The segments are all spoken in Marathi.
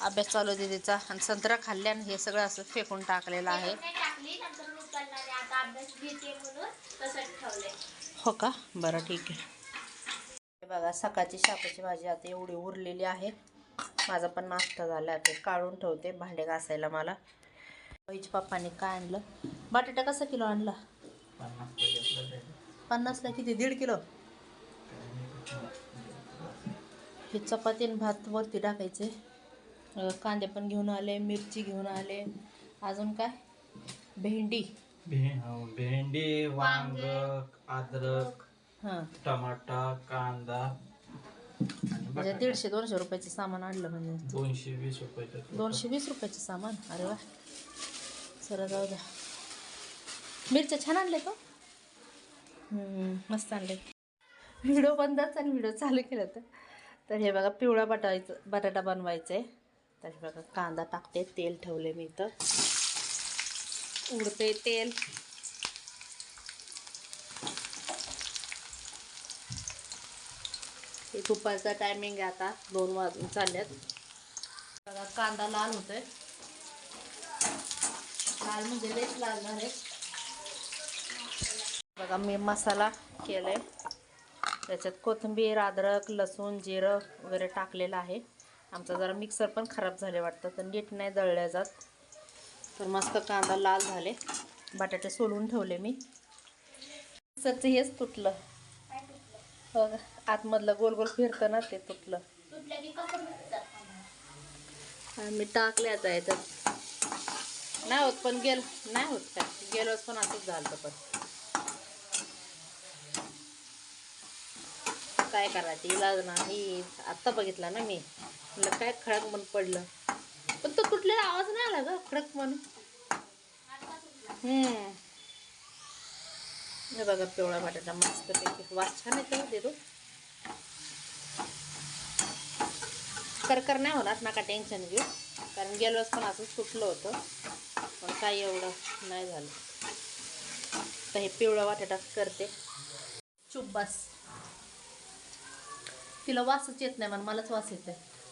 अभ्यास चालू आहे तिचा आणि संत्रा खाल्ल्यानं हे सगळं असं फेकून टाकलेलं आहे. हो का? बरं ठीक आहे. बघा सकाळची शापाची भाजी आता एवढी उरलेली आहे. माझा पण नाश्ता झाला ते काढून ठेवते भांडे घासायला मला. वहीच्या पप्पाने काय आणलं? बटाटा कसा किलो आणला? पन्नासला किती? दीड किलो? हे चपाती भात वरती टाकायचे. कांदे पण घेऊन आले मिरची घेऊन आले. अजून काय? भेंडी. हो, भेंडी वांग अद्रक हां. टमाटा कांदा. म्हणजे. दीडशे दोनशे रुपयाचे सामान आणलं म्हणजे. दोनशे वीस रुपयाचं दोनशे वीस रुपयाचे सामान? अरे वा. चला जाऊ द्या. मिरच्या छान आणले तो मस्त आणले व्हिडिओ बंदच आणि व्हिडिओ चालू केलं तर. तर हे बघा पिवळा बटायचं बटाटा बनवायचा आहे तर बघा कांदा टाकते तेल ठेवले मी इथं. उडते तेल. हे दुपारचा टायमिंग आहे आता दोन वाजून चालल्यात. बघा कांदा लाल होतोय. लाल म्हणजे लईच लागणार आहे बघा मी मसाला केलाय. त्याच्यात कोथिंबीर अद्रक लसूण जिरं वगैरे टाकलेलं आहे. आमचा जरा मिक्सर पण खराब झाले वाटतं तर नीट नाही दळल्या जात. तर मस्त कांदा लाल झाले. बटाटे सोलून ठेवले मी. मिक्सरचं हेच तुटलं. बघा आतमधलं गोल गोल फिरतं ना ते तुटलं. मी टाकले आता याच्यात नाही होत पण गेल नाही होत काय? गेलोच पण असंच झालं पण. काय करायचं? इलाज नाही. आत्ता बघितला ना मी. म्हटलं काय खडक म्हणून पडलं. पण तो कुठलेला आवाज नाही आला ग खडक म्हणून. हम्म. हे बघा पिवळा बटाटा मस्त पैकी वास छान येतो देतो. करकर नाही होणार नका टेन्शन घेऊ. कारण गेलोच पण असंच तुटलं होतं. पण काही एवढं नाही झालं. तर हे पिवळा वाटाटा करते. चुप बस. तिला वासच येत नाही मला मलाच वास येत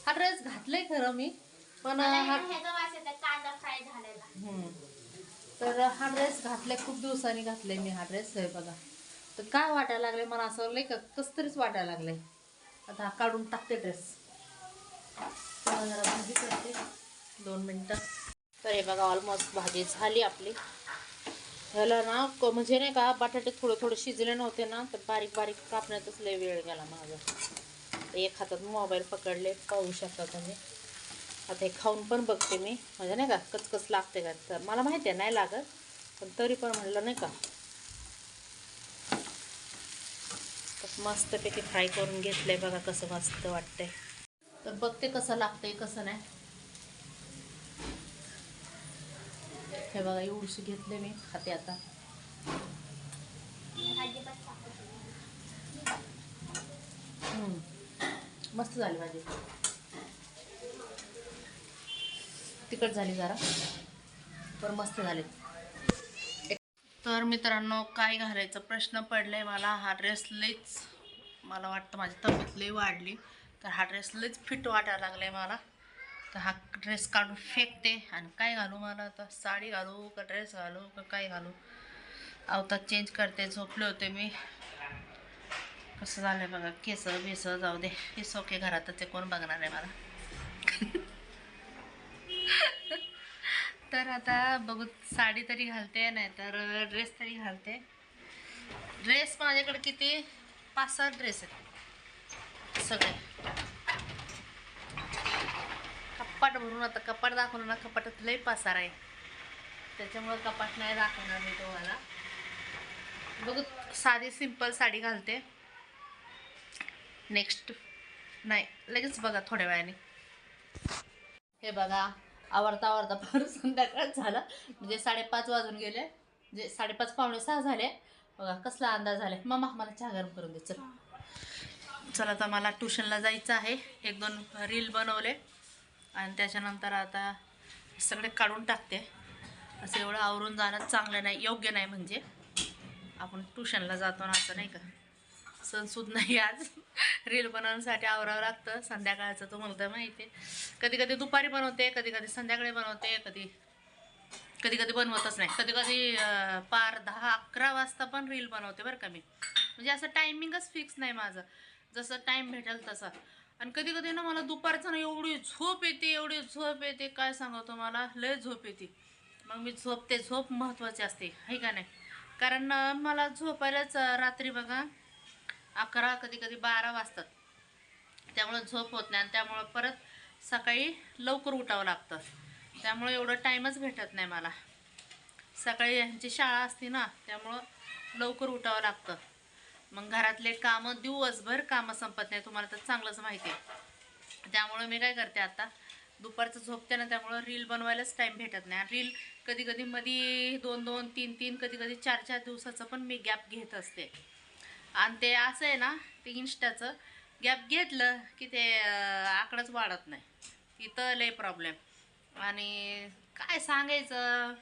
हा ड्रेस घातलाय खरं मी पण हा कांदा फ्राय झालेला. तर हा ड्रेस घातलाय खूप दिवसांनी घातलाय मी हा ड्रेस आहे बघा. तर काय वाटायला लागले मला असं लय का कस तरीच वाटायला लागलंय. आता हा काढून टाकते ड्रेस तेव्हा जरा भाजी करते. दोन मिनटं. तर हे बघा ऑलमोस्ट भाजी झाली आपली. ह्याला ना म्हणजे नाही का बटाटे थोडे थोडे शिजले नव्हते ना तर बारीक बारीक कापण्यातच लय वेळ गेला माझा. एक हातात मोबाईल पकडले पाहू शकता तुम्ही. आता हे खाऊन पण बघते मी. म्हणजे नाही का कचकच लागते का? तर मला माहिती आहे नाही लागत. पण तरी पण म्हणलं नाही का? मस्तपैकी फ्राय करून घेतलंय बघा कसं मस्त वाटतंय. तर बघते कसं लागतंय कसं नाही. हे बघा एवढीशी घेतले मी खाते आता भाजी पण टाकते. हम्म. मस्त झाली भाजी. तिखट झाली जरा पण मस्त झाले. तर मित्रांनो काय घालायचं? प्रश्न पडलाय मला. हा ड्रेस लईच मला वाटतं माझी तब्येत लई वाढली. तर हा ड्रेस लईच फिट वाटायला लागलाय मला. तर हा ड्रेस काढून फेकते. आणि काय घालू मला आता? साडी घालू का ड्रेस घालू का काय घालू? अवतात चेंज करते झोपले होते मी. कसं झालं आहे बघा केस बेस जाऊ दे. केस ओके घरातच ते कोण बघणार आहे मला? तर आता बघू साडी तरी घालते नाही तर ड्रेस तरी घालते. ड्रेस माझ्याकडे किती? पाच सहा ड्रेस आहेत. सगळे. कपाट भरून आता कपाट दाखवलं ना कपाटात लई पासार आहे. त्याच्यामुळं कपाट नाही दाखवणार मी तुम्हाला. बघू साधी सिंपल साडी घालते. नेक्स्ट नाही लगेच बघा थोड्या वेळाने. हे बघा आवडता आवडता फार संध्याकाळ झाला. म्हणजे साडेपाच वाजून गेले. म्हणजे साडेपाच पावणे सहा झाले. बघा कसला अंदाज झाला मामा मला चहा गरम करून दे. चल. चला आता मला ट्युशनला जायचं आहे. एक दोन रील बनवले. आणि त्याच्यानंतर आता सगळे काढून टाकते. असं एवढं आवरून जाणं चांगलं नाही योग्य नाही म्हणजे. आपण ट्युशनला जातो ना असं नाही का? सणसूद नाही आज. रील बनवण्यासाठी आवरावं लागतं. संध्याकाळचं तुम्हाला तर माहिती आहे कधी कधी दुपारी बनवते कधी कधी संध्याकाळी बनवते कधी कधी कधी बनवतच नाही. कधी कधी पार दहा अकरा वाजता पण रील बनवते बरं का मी. म्हणजे असं टायमिंगच फिक्स नाही माझं. जसं टाईम भेटेल तसा. आणि कधी कधी ना मला दुपारचं ना एवढी झोप येते एवढी झोप येते. काय सांगा तुम्हाला? लय झोप येते. मग मी झोपते झोप महत्त्वाची असते. आहे का नाही? कारण मला झोपायलाच रात्री बघा अकरा कधी कधी बारा वाजतात. त्यामुळं झोप होत नाही आणि त्यामुळं परत सकाळी लवकर उठावं लागतं. त्यामुळं एवढं टाईमच भेटत नाही मला. सकाळी यांची शाळा असते ना त्यामुळं लवकर उठावं लागतं. मग घरातले कामं दिवसभर कामं संपत नाही तुम्हाला तर चांगलंच माहिती आहे. त्यामुळं मी काय करते आता दुपारचं झोपते ना त्यामुळं रील बनवायलाच टाईम भेटत नाही. रील कधी कधी मध्ये दोन दोन तीन तीन कधी कधी चार चार दिवसाचं पण मी गॅप घेत असते. आणि ते असं आहे ना ते इन्स्टाचं गॅप घेतलं की ते आकडंच वाढत नाही. इथं लय प्रॉब्लेम आणि काय सांगायचं?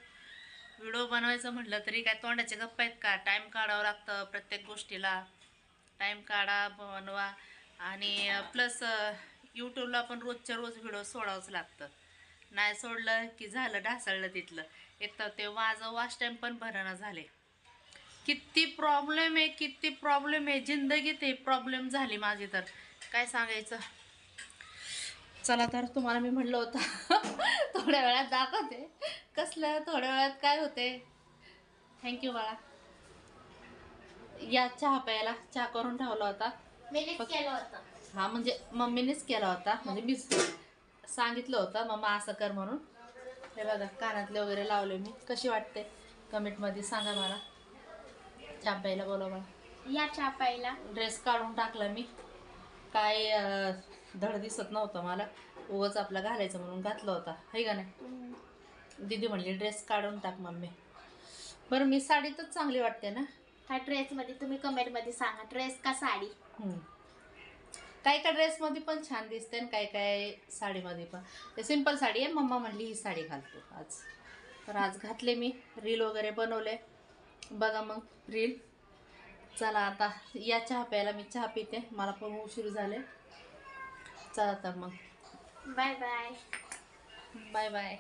व्हिडिओ बनवायचं म्हटलं तरी काय तोंडाचे गप्पा आहेत का? टाईम काढावं लागतं प्रत्येक गोष्टीला. टाईम काढा बनवा. आणि प्लस यूट्यूबला पण रोजच्या रोज व्हिडिओ सोडावंच लागतं. नाही सोडलं की झालं ढासळलं तिथलं. एक तर ते माझं वाच टाईम पण भरणं झाले. किती प्रॉब्लेम आहे किती प्रॉब्लेम आहे. जिंदगीत हे प्रॉब्लेम झाली माझी तर. काय सांगायचं? चला तर तुम्हाला मी म्हटलं होतं. थोड्या वेळात दाखवते. कसलं? थोड्या वेळात काय होते? थँक्यू बाळा. या चहा प्यायला. चहा करून ठेवला होता. मीच केलं होतं. हा म्हणजे मम्मीनेच केला होता. म्हणजे मीच सांगितलं होतं मम्मा असं कर म्हणून. हे बघा कानातले वगैरे लावले मी. कशी वाटते? कमेंटमध्ये सांगा मला. चहा प्यायला बोला मला या चहा प्यायला ड्रेस काढून टाकला मी. काय धड दिसत नव्हतं मला. उगाच आपला घालायचं म्हणून घातलं होता. है का नाही? दीदी म्हणली ड्रेस काढून टाक मम्मी. बरं मी साडीतच चांगली वाटते ना? ह्या ड्रेसमध्ये तुम्ही कमेंटमध्ये सांगा ड्रेस का साडी. काही काय ड्रेसमध्ये पण छान दिसते आणि काही काय साडीमध्ये पण. ते सिंपल साडी आहे. मम्मा म्हणली ही साडी घालतो आज. तर आज घातले मी. रील वगैरे बनवले. बघा मग रील चला आता या चहा प्यायला मी चहा पिते. मला पण उशीर झाले. चला तर मग. Bye bye bye bye